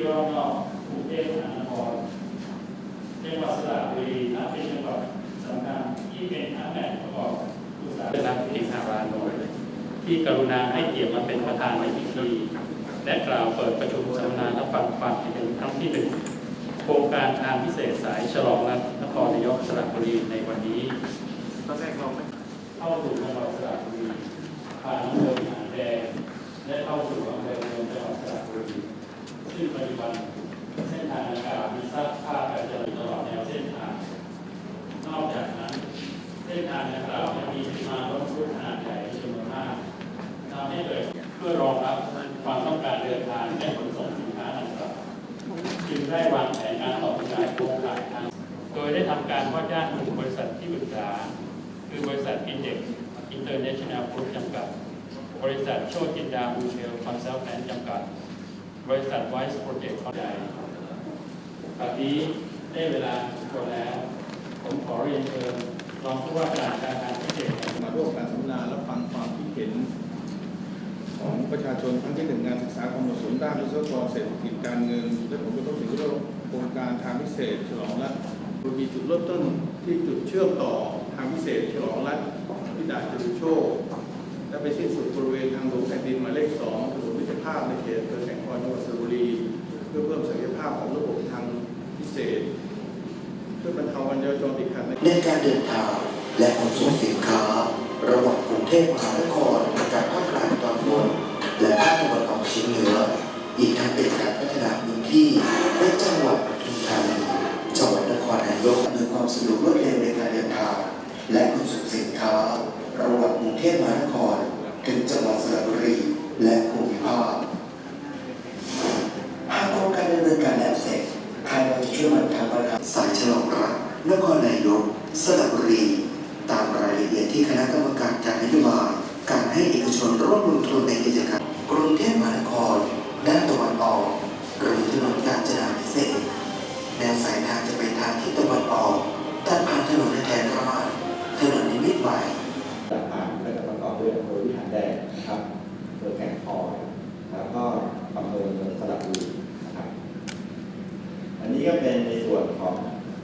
ที่รอบนอกกรุงเทพมหานครจังหวัดสระบุรีนับเป็นจังหวัดสำคัญที่เป็นทั้งแหล่งประกอบอุตสาหกรรมทิพารานนท์ที่กรุณาให้เกียรติมาเป็นประธานในพิธีและกล่าวเปิดประชุมสัมมนารับฟังความคิดเห็นครั้งที่หนึ่งโครงการทางพิเศษสายฉลองรัฐนครนายกสระบุรีในวันนี้ตอนแรกเราไม่เข้าสู่จังหวัดสระบุรีผ่านอำเภอหางแดงและเข้าสู่อำเภอเมืองจังหวัดสระบุรี ซึ่งปัจจุบันเส้นทางดังกล่าวมีสร้างภาการจราจรตลอดแนวเส้นทาง นอกจากนั้นเส้นทางดังกล่าวยังมีปริมาณรถบรรทุกขนาดใหญ่จำนวนมากทำให้เกิดเพื่อรองรับความต้องการเดินทางและขนส่งสินค้าดังกล่าวจึงได้วางแผนการต่อขยายโครงข่ายทางโดยได้ทำการว่าจ้างกลุ่มบริษัทที่ปรึกษา คือบริษัทอินเด็กอินเตอร์เนชั่นแนลกรุ๊ปจำกัด บริษัทโชตินดาบูเชลคอนซัลแทนจำกัด บริษัทไวซ์โปรเจกต์ขอใหญ่บัดนี้ได้เวลาสมควรแล้ว ผมขอเรียนเชิญรองผู้ว่าการการงานพิเศษมาร่วมการสัมมนาและฟังความคิดเห็น ของประชาชนทั้งที่หนึ่งงานศึกษาความเหมาะสมด้านวิศวกรเศรษฐกิจการเงิน และผมก็ต้องถึงเรื่องโครงการทางพิเศษฉลองรัฐโดยมีจุดเริ่มต้นที่จุดเชื่อมต่อทางพิเศษฉลองรัฐที่ด่านจรุโชคและไปสิ้นสุดบริเวณ จังหวัดสระบุรี เพื่อเพิ่มศักยภาพของระบบทางพิเศษ เพื่อบรรเทาการจราจรติดขัดในการเดินทางและขนส่งสินค้า ระหว่างกรุงเทพมหานครกับภาคกลางตอนบนและภาคตะวันออกเฉียงเหนือ อีกทั้งเป็นการพัฒนาพื้นที่ในจังหวัดปทุมธานีจังหวัดนครนายกอำนความสะดวกรวดเร็วในการเดินทางและขนส่งสินค้า ระหว่างกรุงเทพมหานครถึงจังหวัดสระบุรีและ นครนายกสระบุรี ตามรายละเอียดที่คณะกรรมการจัดนโยบาย การให้เอกชนร่วมลงทุนในกิจกรรมกรุงเทพมหานครด้านตะวันออกหรือถนนกาญจนาพิเศษแนวสายทางจะไปทางทิศตะวันออกตัดผ่านถนนแทนราชถนนนิมิตรใหม่ต่างๆก็จะประกอบด้วยอำเภอวิหารแดงนะครับอำเภอแก่งคอยแล้วก็อำเภอเมืองสระบุรีนะครับ อันนี้ก็เป็นในส่วนของ